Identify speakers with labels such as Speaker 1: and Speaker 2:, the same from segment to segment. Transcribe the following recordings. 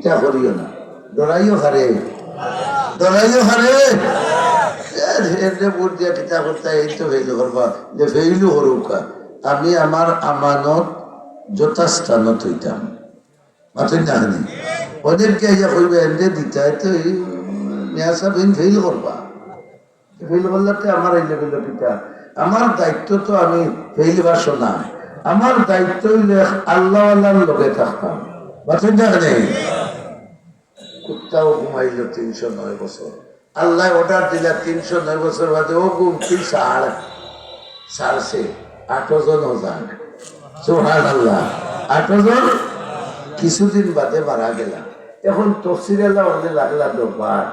Speaker 1: ইটা করিও না। ডরাইও হারে। ডরাইও হারে। দিয়া কিতা ফেইল যে ফেইলু আমি আমার আমানত যথাস্থানত হইতাম। মাতুন না হানি অনেককে ইয়া কইবে এনে দিতা ফেইল করবা। ফেইল করলে আমার এই লেভেল পিতা আমার দায়িত্ব তো আমি ফেইলিবার শোনা আমার দায়িত্ব আল্লাহ আল্লাহর লোকে থাকতাম। বাতিন দেখে কুত্তাও ঘুমাইল তিনশো নয় বছর। আল্লাহ অর্ডার দিলা তিনশো নয় বছর বাদে, ও ঘুম কি সার? সারছে। আটো জন যাক সোহান আল্লাহ জন কিছুদিন বাদে মারা গেলাম। এখন তফসির আল্লাহ অনেক লাগলা দরবার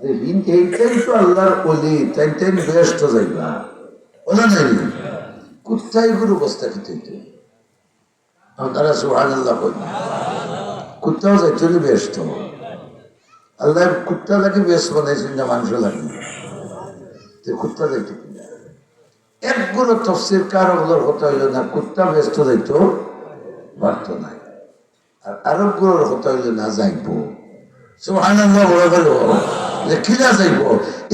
Speaker 1: যে এইটাই তো আল্লাহর অলি তাই তাই ব্যস্ত যাইবা। ওলা নাই কুত্তাই গুরু বস্তা খেতে আপনারা সোহান আল্লাহ কুত্তাও যাইতো ব্যস্ত। আল্লাহ কুত্তা লাগে বেশ বানাইছেন না মাংস লাগে। কুত্তা কিনা একগুলো তফসির কার ওগুলোর হতে হইল না, কুত্তা ব্যস্ত যাইতো পারত না। আর আরবগুলোর হতে হইল না, যাইব। সুবহানাল্লাহ, বলে গেল যে কিনা যাইব?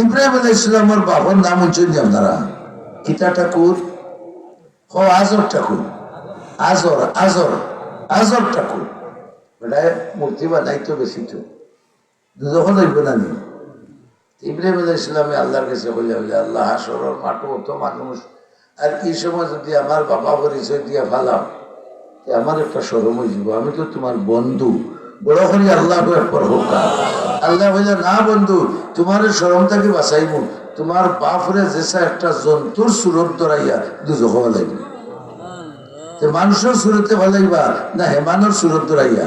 Speaker 1: ইব্রাহিম আলাইহিস সালামের বাবার নাম হচ্ছেন আপনারা? কিতা ঠাকুর? ও, আজর ঠাকুর। আজর আজর আজর ঠাকুর। মূর্তি বানাইতো বেশি তো। যখন হইব না নি। ইব্রাহিম আলাহ ইসলামে আল্লাহর কাছে বলে বলে আল্লাহ, হাসরের মাঠও অত মানুষ, আর এই সময় যদি আমার বাবা পরিচয় দিয়া ফালাম আমার একটা সরম যাব আমি তো তোমার বন্ধু। বড় করি আল্লাহ একবার হোক আল্লাহ বললে না বন্ধু তোমার সরমটাকে বাঁচাইব তোমার বাপরে যেসা একটা জন্তুর সুরত ধরাইয়া দুজখ লাগবে মানুষের সুরতে ভালাইবা না হেমানোর সুরত ধরাইয়া?